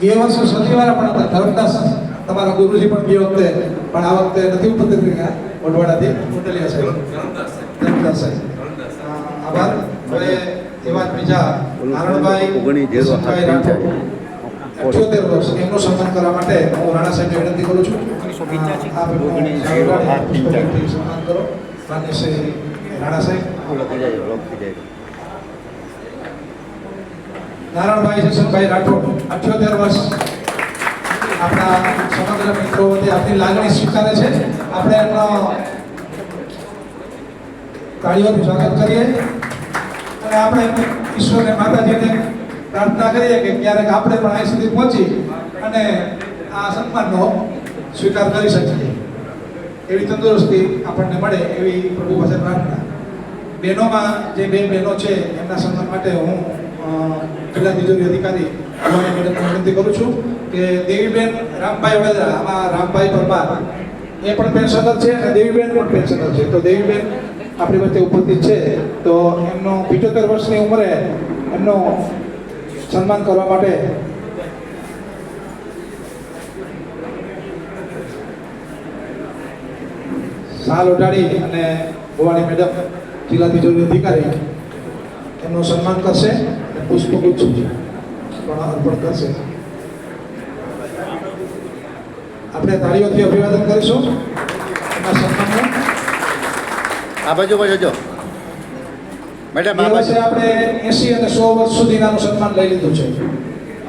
બે વર્ષ સતીવાર પણ હતા. ધરમદાસ તમારા ગુરુજી પણ બે વખતે પણ આ વખતે નથી ઉપસ્થિત રહ્યા વડવાડાથી મોટેલિયા સાહેબ. ધરમદાસ સાહેબ. આભાર. હવે એવા જ બીજા નારણભાઈ ઓગણી રાઠોડ. અઠ્યોતેર વર્ષ. એમનો સન્માન કરવા માટે હું રાણા સાહેબને વિનંતી કરું છું. સન્માન કરો. માન્ય શ્રી રાણા સાહેબ. નારાયણભાઈ જસનભાઈ રાઠોડ, અઠ્યોતેર વર્ષ. આપણા સમગ્ર મિત્રો વતી આપની લાગણી સ્વીકારે છે. આપણે એમનો તાળીઓનું સ્વાગત કરીએ. અને આપણે ઈશ્વરને માતાજીને પ્રાર્થના કરીએ કે ક્યારેક આપણે પણ અહીં સુધી પહોંચી અને આ સન્માનનો સ્વીકાર કરી શકીએ. એવી તંદુરસ્તી આપણને મળે એવી પ્રભુ પાસે પ્રાર્થના. બહેનોમાં જે બે બહેનો છે, એમના સન્માન માટે હું જિલ્લા તિજોરી અધિકારી ભવાની મેડમને વિનંતી કરું છું કે દેવીબેન રામભાઈ વડેરા આમાં રામભાઈ પરમાર એ પણ પેન્શનર છે અને દેવીબેન પણ પેન્શનર છે. તો દેવીબેન આપણી વચ્ચે ઉપસ્થિત છે. તો એમનો પિચોતેર વર્ષની ઉંમરે એમનો સન્માન કરવા માટે સાલ ઉડાડી અને ભવાની મેડમ જિલ્લા તિજોરી અધિકારી એમનું સન્માન કરશે. પુષ્પગુચ્છ પણ અર્પણ કરશે. આપણે તાળીઓથી અભિવાદન કરીશું આ બાજુ બાજુ જો. મેડમ આ વર્ષે આપણે એસી અને સો વર્ષ સુધીનાનું સન્માન લઈ લીધું છે.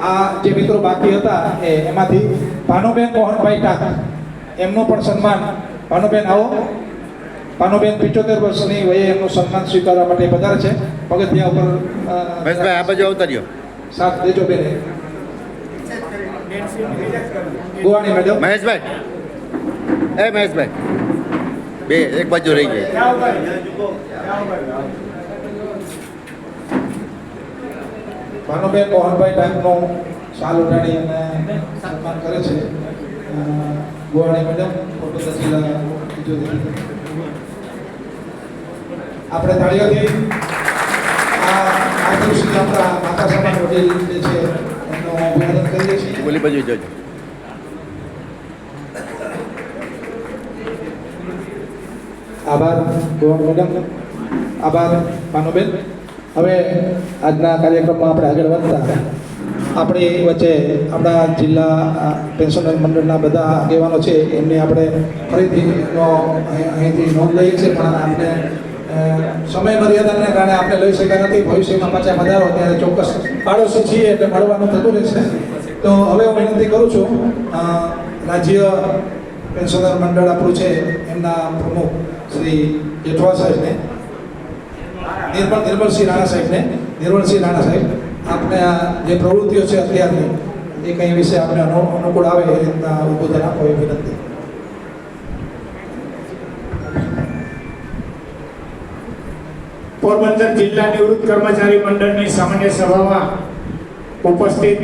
આ જે મિત્રો બાકી હતા એ એમાંથી ભાનુબેન મોહનભાઈ ટાકા. એમનું પણ સન્માન. ભાનુબેન આવો. ભાનુબેન પિચોતેર વર્ષની વયે એમનું સન્માન સ્વીકારવા માટે પધાર છે. પગથિયા ઉપર મહેશભાઈ આ બાજુ આવતા રહ્યો. સાથ દેજો બેન. ગોવાણી મેડમ. મહેશભાઈ. એ મહેશભાઈ. બે એક બાજુ રહી ગઈ ભાનુબેન મોહનભાઈ ટાઈમનો શાલ ઉડાડી અને સન્માન કરે છે. ગુવાણી મેડમ પોરબંદર જિલ્લા તિજોરી. આપણે તાળીઓથી આ દિવસે આપણા માતા સમાજ વડીલ જે છે એમનો અભિનંદન કરીએ છીએ. બોલી બાજુ જજો. આભાર ગોવાણ મેડમ. આભાર પાનુબેન હવે આજના કાર્યક્રમમાં આપણે આગળ વધતા આપણી વચ્ચે આપણા જિલ્લા પેન્શનર મંડળના બધા આગેવાનો છે એમને આપણે ફરીથી અહીંથી નોંધ લઈએ છીએ પણ આપણે સમય મર્યાદાને કારણે આપણે લઈ શક્યા નથી. ભવિષ્યમાં પાછા વધારો ત્યારે ચોક્કસ પાડોશી છીએ એટલે મળવાનું થતું રહેશે. તો હવે હું વિનંતી કરું છું રાજ્ય પેન્શનર મંડળ આપણું છે, એમના પ્રમુખ શ્રી જેઠવા સાહેબને, નિર્મળ, નિર્મળસિંહ રાણા સાહેબને, નિર્મળસિંહ રાણા સાહેબ આપણે આ જે પ્રવૃત્તિઓ છે અત્યારની, એ કંઈ વિશે આપણે અનુ- અનુકૂળ આવે એ રીતના ઉદ્બોધન આપો એ વિનંતી. પોરબંદર જિલ્લા નિવૃત્ત કર્મચારી મંડળની સામાન્ય સભામાં ઉપસ્થિત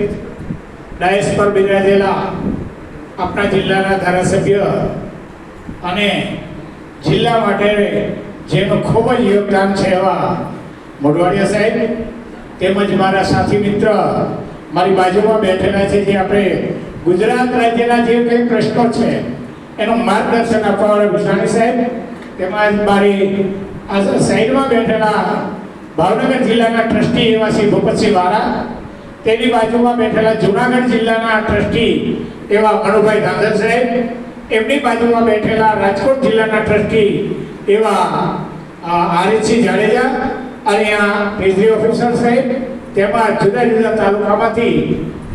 ડાયસ પર બિરાજેલા આપણા જિલ્લાના ધારાસભ્ય અને જિલ્લા માટે જેનું ખૂબ જ યોગદાન છે એવા મોઢવાડિયા સાહેબ તેમજ મારા સાથી મિત્ર મારી બાજુમાં બેઠેલા છે જે આપણે ગુજરાત રાજ્યના જે કંઈ પ્રશ્નો છે એનું માર્ગદર્શન આપવાવાળા વિશાણી સાહેબ તેમજ મારી આ સાઈડમાં બેઠેલા ભાવનગર જિલ્લાના ટ્રસ્ટી એવા શ્રી ભૂપતસિંહ વાળા તેની બાજુમાં બેઠેલા જુનાગઢ જિલ્લાના ટ્રસ્ટી એવા અણુભાઈ ધાંધર સાહેબ, એમની બાજુમાં બેઠેલા રાજકોટ જિલ્લાના ટ્રસ્ટી એવા આરિતસિંહ જાડેજા અહીંયા ટ્રેઝરી ઓફિસર સાહેબ, તેમાં જુદા જુદા તાલુકામાંથી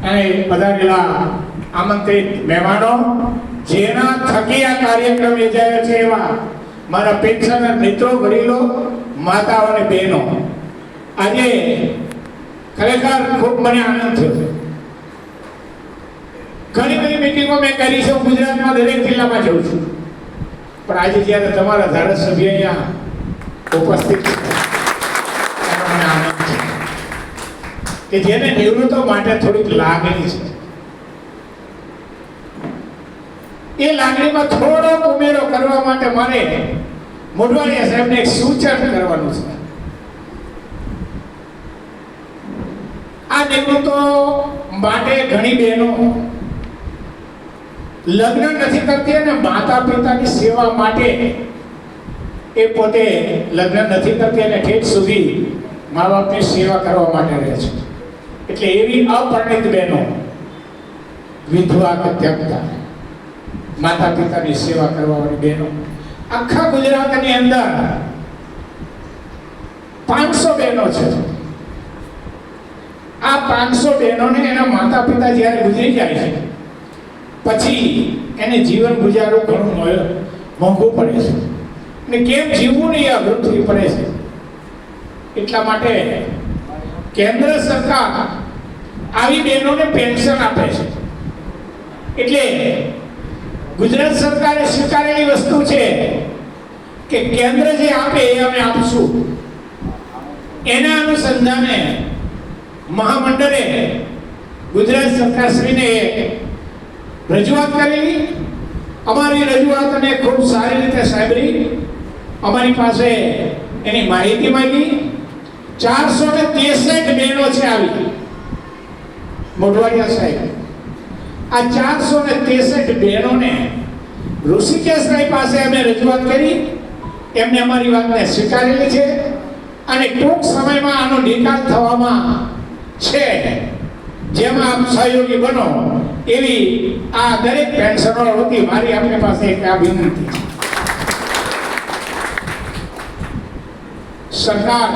અને પધારેલા આમંત્રિત મહેમાનો, જેના થકી આ કાર્યક્રમ યોજાયો છે એવા મારા પેન્શનર મિત્રો, વડીલો, માતાઓ અને બહેનો, આજે ખરેખર ખૂબ મને આનંદ થયો. ઘણી બધી મિટિંગો મેં કરી છે ગુજરાતમાં દરેક જિલ્લામાં જઉં છું. પણ આજે જ્યારે તમારા ધારાસભ્ય અહીંયા ઉપસ્થિત છે કે જેને નિવૃત્તો માટે થોડીક લાગણી છે. એ લાગણીમાં થોડો ઉમેરો કરવા માટે મારે મોઢવાડિયા સાહેબને એક સૂચન કરવાનું છે. આ નિવૃત્તો માટે ઘણી બહેનો લગ્ન નથી કરતી અને માતા પિતાની સેવા માટે એ પોતે લગ્ન નથી કરતી અને ઠેઠ સુધી મા બાપની સેવા કરવા માટે રહે છે. એટલે એવી અપરિણિત બહેનો વિધવા ત્યક્તા. માતા પિતાની સેવા કરવાવાળી બહેનો, આખા ગુજરાતની અંદર પાંચસો બહેનો છે. આ પાંચસો બહેનોને એના માતા પિતા જ્યારે ગુજરી જાય છે, પછી એને જીવન ગુજારવું ઘણું મોંઘું પડે છે. અને કેમ જીવવું નહીં, આ પૃથ્વી પડે છે? એટલા માટે કેન્દ્ર સરકાર આવી બહેનોને પેન્શન આપે છે. એટલે ગુજરાત સરકારે સ્વીકારેલી વસ્તુ છે કે કેન્દ્ર જે આપે એ અમે આપશું. એના અનુસંધાને મહામંડળે ગુજરાત સરકારશ્રીને રજૂઆત કરેલી. અમારી રજૂઆતને ખૂબ સારી રીતે સાંભળી. અમારી પાસે એની માહિતી માંગી. ચારસો ને ત્રેસઠ બહેનો છે આવી. મોઢવાડિયા સાહેબ. આ ચારસો ને ત્રેસઠ બહેનોને ઋષિકેશભાઈ પાસે અમે રજૂઆત કરી. એમને અમારી વાતને સ્વીકારેલી છે અને ટૂંક સમયમાં આનો નિકાલ થવામાં છે. જેમાં આપ સહયોગી બનો એવી આ દરેક પેન્શનરો હતી મારી આપણી પાસે એક આ વિનંતી છે. સરકાર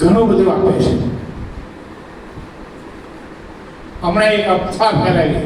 ઘણું બધું આપે છે. હમણાં એક અફવા ફેલાવી